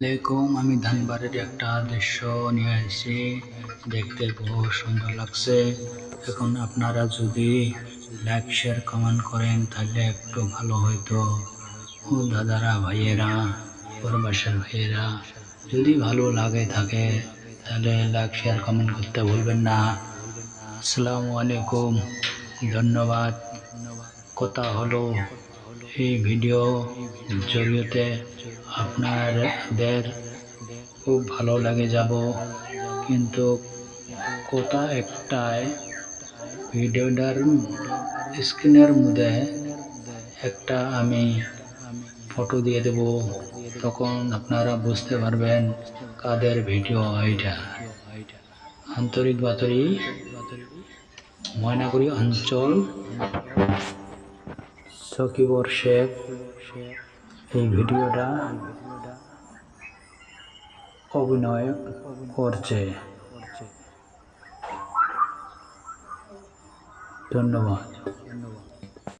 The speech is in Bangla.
আসসালামাইকুম আমি ধানবাড়ির একটা দৃশ্য নিয়ে এসেছি। দেখতে বহু সুন্দর লাগছে। এখন আপনারা যদি লাইক শেয়ার কমেন্ট করেন, তাহলে একটু ভালো হইতো। ও দাদারা, ভাইয়েরা, পরবাসের ভাইয়েরা, যদি ভালো লাগে থাকে, তাহলে লাইক শেয়ার কমেন্ট করতে ভুলবেন না। আসসালামু আলাইকুম, ধন্যবাদ। কথা হলো এই ভিডিও জরিয়তে আপনাদের খুব ভালো লাগে যাব। কিন্তু কোথা একটাই ভিডিওটার স্ক্রিনের মধ্যে একটা আমি ফটো দিয়ে দেব, তখন আপনারা বুঝতে পারবেন কাদের ভিডিও এইটা। আন্তরিক বাতরি, ময়নাগুড়ি অঞ্চল সকিবর শেখ এই ভিডিওটা অভিনয় করছে। ধন্যবাদ।